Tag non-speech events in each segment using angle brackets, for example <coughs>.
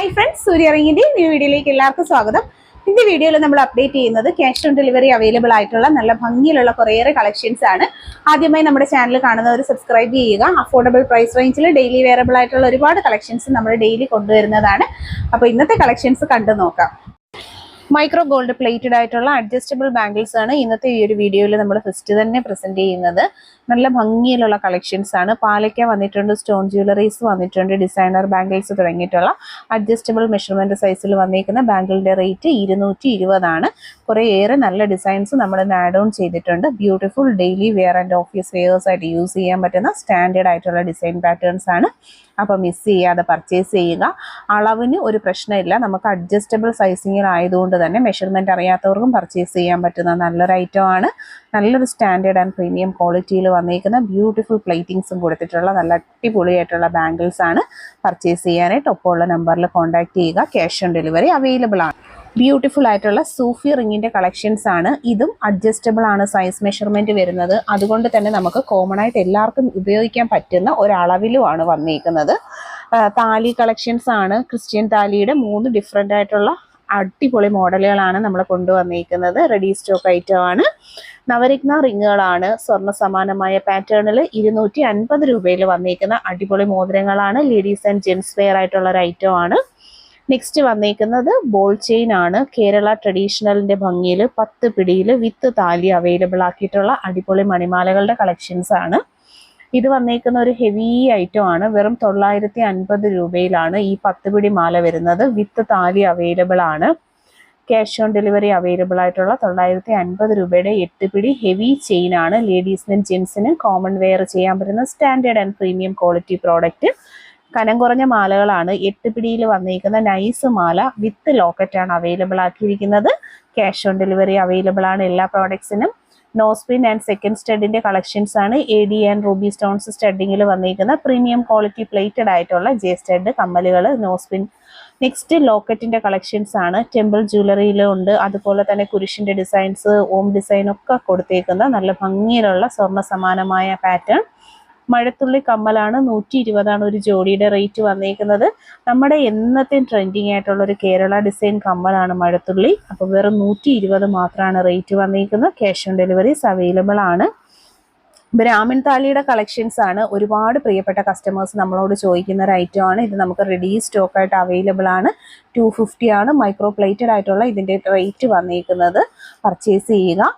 Hi friends സൂര്യ റിങ്ങിന്റെ new വീഡിയോയിലേക്ക് എല്ലാവർക്കും സ്വാഗതം. ഇന്നത്തെ വീഡിയോയിൽ നമ്മൾ അപ്ഡേറ്റ് ചെയ്യുന്നത് ക്യാഷ് ഓൺ ഡെലിവറി അവൈലബിൾ ആയിട്ടുള്ള നല്ല ഭംഗിയിലുള്ള കുറേയേറെ കളക്ഷൻസ് ആണ്. ആദ്യമായി നമ്മുടെ ചാനൽ കാണുന്നവർ സബ്സ്ക്രൈബ് ചെയ്യുക. അഫോർഡബിൾ പ്രൈസ് റേഞ്ചിൽ ഡെയിലി വെയറബിൾ ആയിട്ടുള്ള ഒരുപാട് കളക്ഷൻസ് നമ്മൾ ഡെയിലി കൊണ്ടുവരുന്നതാണ്. അപ്പോൾ ഇന്നത്തെ കളക്ഷൻസ് കണ്ടു നോക്കാം. മൈക്രോ ഗോൾഡ് പ്ലേറ്റഡ് ആയിട്ടുള്ള അഡ്ജസ്റ്റബിൾ ബാംഗിൾസ് ആണ് ഇന്നത്തെ ഈ ഒരു വീഡിയോയിൽ നമ്മൾ ഫസ്റ്റ് തന്നെ പ്രസന്റ് ചെയ്യുന്നത്. നല്ല ഭംഗിയിലുള്ള കളക്ഷൻസ് ആണ്. പാലയ്ക്ക വന്നിട്ടുണ്ട് സ്റ്റോൺ ജ്വല്ലറീസ് വന്നിട്ടുണ്ട് ഡിസൈനർ ബാംഗിൾസ് തുടങ്ങിയിട്ടുള്ള അഡ്ജസ്റ്റബിൾ മെഷർമെന്റ് സൈസിൽ വന്നിരിക്കുന്ന ബാംഗിളിന്റെ റേറ്റ് ഇരുന്നൂറ്റി ഇരുപതാണ് ഏറെ നല്ല ഡിസൈൻസ് നമ്മൾ ആഡ് ഓൺ ചെയ്തിട്ടുണ്ട്. Beautiful daily wear and office wears ആയിട്ട് യൂസ് ചെയ്യാൻ പറ്റുന്ന സ്റ്റാൻഡേർഡ് ആയിട്ടുള്ള ഡിസൈൻ പാറ്റേൺസ് ആണ്. അപ്പോൾ മിസ് ചെയ്യാതെ പർച്ചേസ് ചെയ്യുക. അളവിന് ഒരു പ്രശ്നമില്ല. നമുക്ക് അഡ്ജസ്റ്റബിൾ സൈസിങ്ങിലായതുകൊണ്ട് തന്നെ മെഷർമെന്റ് അറിയാത്തവർക്കും പർച്ചേസ് ചെയ്യാൻ പറ്റുന്ന നല്ലൊരു ഐറ്റം ആണ്. നല്ലൊരു സ്റ്റാൻഡേർഡ് ആൻഡ് പ്രീമിയം ക്വാളിറ്റിയിൽ വന്നിരിക്കുന്ന ബ്യൂട്ടിഫുൾ പ്ലേറ്റിങ്സും കൊടുത്തിട്ടുള്ള നല്ല അടിപൊളിയായിട്ടുള്ള ബാംഗിൾസ് ആണ് പർച്ചേസ് ചെയ്യാനായിട്ട്. ഒപ്പമുള്ള നമ്പറിൽ കോൺടാക്ട് ചെയ്യുക. ക്യാഷ് ഓൺ ഡെലിവറി അവൈലബിൾ ആണ്. ബ്യൂട്ടിഫുൾ ആയിട്ടുള്ള സൂഫി റിങ്ങിന്റെ കളക്ഷൻസ് ആണ്. ഇതും അഡ്ജസ്റ്റബിൾ ആണ് സൈസ് മെഷർമെന്റ് വരുന്നത്. അതുകൊണ്ട് തന്നെ നമുക്ക് കോമൺ ആയിട്ട് എല്ലാവർക്കും ഉപയോഗിക്കാൻ പറ്റുന്ന ഒരളവിലുമാണ് വന്നിരിക്കുന്നത് താലി കളക്ഷൻസ് ആണ്. ക്രിസ്ത്യൻ താലിയുടെ മൂന്ന് ഡിഫറെന്റ് ആയിട്ടുള്ള അടിപൊളി മോഡലുകളാണ് നമ്മൾ കൊണ്ടുവന്നിരിക്കുന്നത് റെഡി സ്റ്റോക്ക് ഐറ്റം ആണ്. നവരത്ന റിങ്ങുകളാണ്. സ്വർണ സമാനമായ പാറ്റേണിൽ ഇരുന്നൂറ്റി അൻപത് രൂപയിൽ വന്നിരിക്കുന്ന അടിപൊളി മോതിരങ്ങളാണ്. ലേഡീസ് ആൻഡ് ജെൻസ് വെയർ ആയിട്ടുള്ള ഒരു ഐറ്റം ആണ്. നെക്സ്റ്റ് വന്നേക്കുന്നത് ബോൾ ചെയിൻ ആണ്. കേരള ട്രഡീഷണലിന്റെ ഭംഗിയിൽ പത്ത് പിടിയിൽ വിത്ത് താലി അവൈലബിൾ ആക്കിയിട്ടുള്ള അടിപൊളി മണിമാലകളുടെ കളക്ഷൻസ് ആണ്. ഇത് വന്നേക്കുന്ന ഒരു ഹെവി ഐറ്റം ആണ്. വെറും തൊള്ളായിരത്തി അൻപത് രൂപയിലാണ് ഈ പത്ത് പിടി മാല വരുന്നത്. വിത്ത് താലി അവൈലബിൾ ആണ്. ക്യാഷ് ഓൺ ഡെലിവറി അവൈലബിൾ ആയിട്ടുള്ള തൊള്ളായിരത്തി അൻപത് രൂപയുടെ എട്ട് പിടി ഹെവി ചെയിൻ ആണ്. ലേഡീസിനും ജെൻസിനും കോമൺ വെയർ ചെയ്യാൻ പറ്റുന്ന standard and premium quality product കനം കുറഞ്ഞ മാലകളാണ് എട്ട് പിടിയിൽ വന്നിരിക്കുന്ന നൈസ് മാല വിത്ത് ലോക്കറ്റ് ആണ് അവൈലബിൾ ആക്കിയിരിക്കുന്നത്. ക്യാഷ് ഓൺ ഡെലിവറി അവൈലബിൾ ആണ് എല്ലാ പ്രോഡക്ട്സിനും നോസ്പിൻ ആൻഡ് സെക്കൻഡ് സ്റ്റഡിന്റെ കളക്ഷൻസ് ആണ് A D and ruby stones സ്റ്റഡിങ്ങിൽ വന്നിരിക്കുന്ന പ്രീമിയം ക്വാളിറ്റി പ്ലേറ്റഡ് ആയിട്ടുള്ള ജെ സ്റ്റഡ് കമ്മലുകൾ നോസ്പിൻ നെക്സ്റ്റ് ലോക്കറ്റിന്റെ കളക്ഷൻസ് ആണ് ടെമ്പിൾ ജ്വല്ലറിയിലുണ്ട് അതുപോലെ തന്നെ കുരിശിന്റെ ഡിസൈൻസ് ഓം ഡിസൈൻ ഒക്കെ കൊടുത്തേക്കുന്ന നല്ല ഭംഗിയിലുള്ള സ്വർണ സമാനമായ പാറ്റേൺ മഴത്തുള്ളി കമ്മലാണ് നൂറ്റി ഇരുപതാണ് ഒരു ജോഡിയുടെ റേറ്റ് വന്നേക്കുന്നത്. നമ്മുടെ എന്നത്തെ ട്രെൻഡിങ് ആയിട്ടുള്ള ഒരു കേരള ഡിസൈൻ കമ്മലാണ് മഴത്തുള്ളി. അപ്പോൾ വെറും നൂറ്റി ഇരുപത് മാത്രമാണ് റേറ്റ് വന്നിരിക്കുന്നത് ക്യാഷ് ഓൺ ഡെലിവറീസ് അവൈലബിൾ ആണ്. ബ്രാഹ്മിൻ താലിയുടെ കളക്ഷൻസ് ആണ്. ഒരുപാട് പ്രിയപ്പെട്ട കസ്റ്റമേഴ്സ് നമ്മളോട് ചോദിക്കുന്ന ഒരു ഐറ്റം ആണ്. ഇത് നമുക്ക് റെഡി സ്റ്റോക്ക് ആയിട്ട് അവൈലബിൾ ആണ്. ടു ഫിഫ്റ്റി ആണ്. മൈക്രോ പ്ലേറ്റഡ് ആയിട്ടുള്ള ഇതിന്റെ റേറ്റ് വന്നിരിക്കുന്നത് പർച്ചേസ് ചെയ്യുക.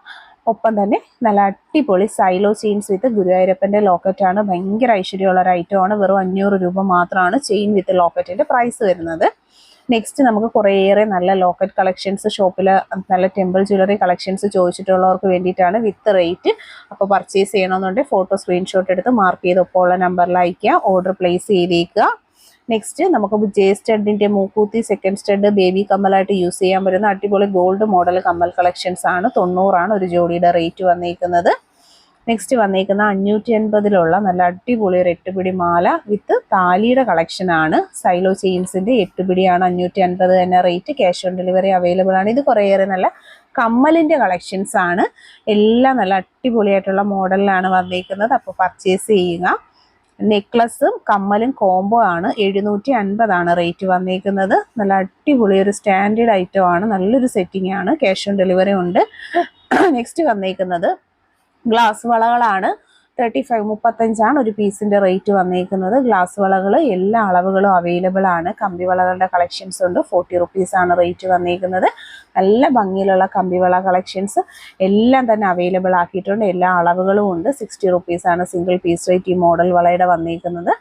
ഒപ്പം തന്നെ നല്ല അടിപൊളി സൈലോ ചെയിൻസ് വിത്ത് ഗുരുവായൂരപ്പന്റെ ലോക്കറ്റാണ് ഭയങ്കര ഐശ്വര്യമുള്ള ഒരു ഐറ്റം ആണ്. വെറും അഞ്ഞൂറ് രൂപ മാത്രമാണ് ചെയിൻ വിത്ത് ലോക്കറ്റിന്റെ പ്രൈസ് വരുന്നത്. നെക്സ്റ്റ് നമുക്ക് കുറേയേറെ നല്ല ലോക്കറ്റ് കളക്ഷൻസ് ഷോപ്പിൽ നല്ല ടെമ്പിൾ ജ്വല്ലറി കളക്ഷൻസ് ചോദിച്ചിട്ടുള്ളവർക്ക് വേണ്ടിയിട്ടാണ് വിത്ത് റേറ്റ് അപ്പോൾ പർച്ചേസ് ചെയ്യണമെന്നുണ്ടെങ്കിൽ ഫോട്ടോ സ്ക്രീൻഷോട്ട് എടുത്ത് മാർക്ക് ചെയ്ത് ഒപ്പമുള്ള നമ്പറിൽ അയക്കുക ഓർഡർ പ്ലേസ് ചെയ്തേക്കുക. നെക്സ്റ്റ് നമുക്ക് ജെ സ്റ്റഡിന്റെ മൂക്കൂത്തി സെക്കൻഡ് സ്റ്റഡ് ബേബി കമ്മലായിട്ട് യൂസ് ചെയ്യാൻ പറ്റുന്ന അടിപൊളി ഗോൾഡ് മോഡൽ കമ്മൽ കളക്ഷൻസ് ആണ്. തൊണ്ണൂറാണ് ഒരു ജോഡിയുടെ റേറ്റ് വന്നിരിക്കുന്നത് നെക്സ്റ്റ് വന്നിരിക്കുന്ന അഞ്ഞൂറ്റി അൻപതിലുള്ള നല്ല അടിപൊളി ഒരു എട്ടുപിടി മാല വിത്ത് താലിയുടെ കളക്ഷനാണ് സൈലോ ചെയിൻസിന്റെ എട്ടുപിടിയാണ് അഞ്ഞൂറ്റി അൻപത് തന്നെ rate cash on delivery available ആണ്. ഇത് കുറേയേറെ നല്ല കമ്മലിന്റെ കളക്ഷൻസ് ആണ്. എല്ലാം നല്ല അടിപൊളിയായിട്ടുള്ള മോഡലിലാണ് വന്നിരിക്കുന്നത് അപ്പോൾ പർച്ചേസ് ചെയ്യുക. നെക്ലസും കമ്മലും കോംബോ ആണ്. എഴുന്നൂറ്റി അൻപതാണ് റേറ്റ് വന്നിരിക്കുന്നത് നല്ല അടിപൊളി ഒരു സ്റ്റാൻഡേർഡ് ഐറ്റം ആണ്. നല്ലൊരു സെറ്റിംഗ് ആണ്. ക്യാഷ് ഓൺ ഡെലിവറി ഉണ്ട്. <coughs> നെക്സ്റ്റ് വന്നിരിക്കുന്നത് ഗ്ലാസ് വളകളാണ്. തേർട്ടി ഫൈവ് മുപ്പത്തഞ്ചാണ് ഒരു പീസിന്റെ റേറ്റ് വന്നേക്കുന്നത്. ഗ്ലാസ് വളകൾ എല്ലാ അളവുകളും അവൈലബിൾ ആണ്. കമ്പി വളകളുടെ കളക്ഷൻസ് ഉണ്ട്. ഫോർട്ടി റുപ്പീസാണ് റേറ്റ് വന്നേക്കുന്നത്. നല്ല ഭംഗിയിലുള്ള കമ്പിവള കളക്ഷൻസ് എല്ലാം തന്നെ അവൈലബിൾ ആക്കിയിട്ടുണ്ട്. എല്ലാ അളവുകളും ഉണ്ട്. സിക്സ്റ്റി റുപ്പീസാണ് സിംഗിൾ പീസ് റേറ്റ് ഈ മോഡൽ വളയുടെ വന്നേക്കുന്നത്.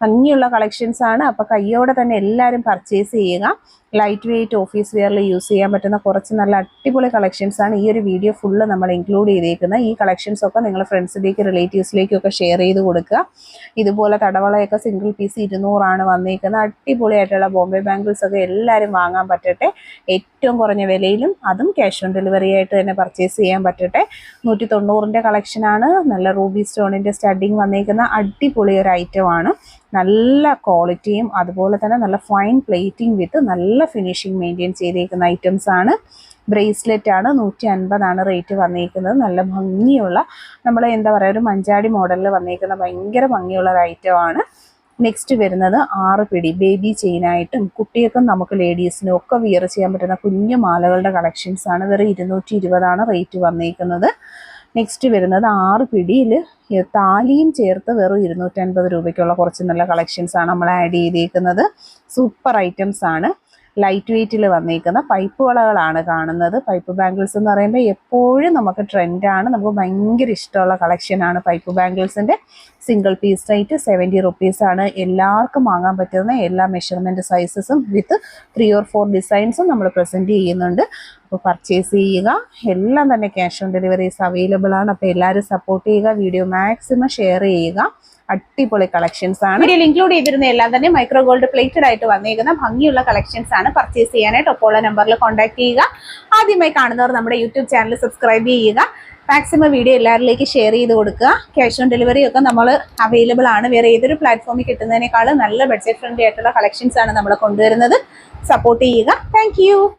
ഭംഗിയുള്ള കളക്ഷൻസ് ആണ്. അപ്പോൾ കയ്യോടെ തന്നെ എല്ലാവരും പർച്ചേസ് ചെയ്യുക. ലൈറ്റ് വെയിറ്റ് ഓഫീസ് വെയറിൽ യൂസ് ചെയ്യാൻ പറ്റുന്ന കുറച്ച് നല്ല അടിപൊളി കളക്ഷൻസ് ആണ് ഈ ഒരു വീഡിയോ ഫുള്ള് നമ്മൾ ഇൻക്ലൂഡ് ചെയ്തേക്കുന്നത് ഈ കളക്ഷൻസ് ഒക്കെ നിങ്ങൾ ഫ്രണ്ട്സിലേക്ക് റിലേറ്റീവ്സിലേക്കൊക്കെ ഷെയർ ചെയ്ത് കൊടുക്കുക. ഇതുപോലെ തടവളയൊക്കെ സിംഗിൾ പീസ് ഇരുന്നൂറാണ് വന്നേക്കുന്നത് അടിപൊളിയായിട്ടുള്ള ബോംബെ ബാംഗിൾസ് ഒക്കെ എല്ലാവരും വാങ്ങാൻ പറ്റട്ടെ. ഏറ്റവും കുറഞ്ഞ വിലയിലും അതും ക്യാഷ് ഓൺ ഡെലിവറി ആയിട്ട് തന്നെ പർച്ചേസ് ചെയ്യാൻ പറ്റട്ടെ. നൂറ്റി തൊണ്ണൂറിന്റെ കളക്ഷനാണ് നല്ല റൂബി സ്റ്റോണിന്റെ സ്റ്റഡിങ് വന്നേക്കുന്ന. അടിപൊളി ഒരു ഐറ്റം ആണ്. നല്ല ക്വാളിറ്റിയും അതുപോലെ തന്നെ നല്ല ഫൈൻ പ്ലേറ്റിംഗ് വിത്ത് നല്ല ഫിനിഷിംഗ് മെയിന്റെയിൻ ചെയ്തേക്കുന്ന ഐറ്റംസ് ആണ്. ബ്രേസ്ലെറ്റ് ആണ് നൂറ്റി അൻപതാണ് റേറ്റ് വന്നിരിക്കുന്നത് നല്ല ഭംഗിയുള്ള നമ്മൾ എന്താ പറയുക ഒരു മഞ്ചാടി മോഡലിൽ വന്നിരിക്കുന്ന ഭയങ്കര ഭംഗിയുള്ള ഒരു ഐറ്റം ആണ്. നെക്സ്റ്റ് വരുന്നത് ആറ് പിടി ബേബി ചെയിനായിട്ടും കുട്ടികൾക്കും നമുക്ക് ലേഡീസിനും ഒക്കെ വിയർ ചെയ്യാൻ പറ്റുന്ന കുഞ്ഞു മാലകളുടെ കളക്ഷൻസ് ആണ്. വെറും ഇരുന്നൂറ്റി ഇരുപതാണ് റേറ്റ് വന്നിരിക്കുന്നത് നെക്സ്റ്റ് വരുന്നത് ആറ് പിടിയിൽ താലിയും ചേർത്ത് വെറും ഇരുന്നൂറ്റൻപത് രൂപയ്ക്കുള്ള കുറച്ച് നല്ല കളക്ഷൻസ് ആണ് നമ്മൾ ആഡ് ചെയ്തിരിക്കുന്നത് സൂപ്പർ ഐറ്റംസ് ആണ്. ലൈറ്റ് വെയ്റ്റിൽ വന്നേക്കുന്ന പൈപ്പ് വളകളാണ് കാണുന്നത്. പൈപ്പ് ബാംഗിൾസ് എന്ന് പറയുമ്പോൾ എപ്പോഴും നമുക്ക് ട്രെൻഡാണ് നമുക്ക് ഭയങ്കര ഇഷ്ടമുള്ള കളക്ഷനാണ് പൈപ്പ് ബാംഗിൾസിന്റെ സിംഗിൾ പീസ് റേറ്റ് സെവന്റി റുപ്പീസാണ് എല്ലാവർക്കും വാങ്ങാൻ പറ്റുന്ന എല്ലാ മെഷർമെന്റ് സൈസസും വിത്ത് ത്രീ ഓർ ഫോർ ഡിസൈൻസും നമ്മൾ പ്രസന്റ് ചെയ്യുന്നുണ്ട്. അപ്പോൾ പർച്ചേസ് ചെയ്യുക. എല്ലാം തന്നെ ക്യാഷ് ഓൺ ഡെലിവറീസ് അവൈലബിൾ ആണ്. അപ്പോൾ എല്ലാവരും സപ്പോർട്ട് ചെയ്യുക. വീഡിയോ മാക്സിമം ഷെയർ ചെയ്യുക. അടിപൊളി കളക്ഷൻസ് ആണ്. വീഡിയോയിൽ ഇൻക്ലൂഡ് ചെയ്തിരുന്ന എല്ലാം തന്നെ മൈക്രോ ഗോൾഡ് പ്ലേറ്റഡ് ആയിട്ട് വന്നേക്കുന്ന ഭംഗിയുള്ള കളക്ഷൻസ് ആണ് പർച്ചേസ് ചെയ്യാനായിട്ട് ഒപ്പമുള്ള നമ്പറിൽ കോൺടാക്ട് ചെയ്യുക. ആദ്യമായി കാണുന്നവർ നമ്മുടെ യൂട്യൂബ് ചാനൽ സബ്സ്ക്രൈബ് ചെയ്യുക. മാക്സിമം വീഡിയോ എല്ലാവരിലേക്ക് ഷെയർ ചെയ്ത് കൊടുക്കുക. ക്യാഷ് ഓൺ ഡെലിവറി ഒക്കെ നമ്മൾ അവൈലബിൾ ആണ്. വേറെ ഏതൊരു പ്ലാറ്റ്ഫോമിൽ കിട്ടുന്നതിനേക്കാൾ നല്ല ബഡ്ജറ്റ് ഫ്രണ്ട്ലി ആയിട്ടുള്ള കളക്ഷൻസ് ആണ് നമ്മൾ കൊണ്ടുവരുന്നത്. സപ്പോർട്ട് ചെയ്യുക. താങ്ക്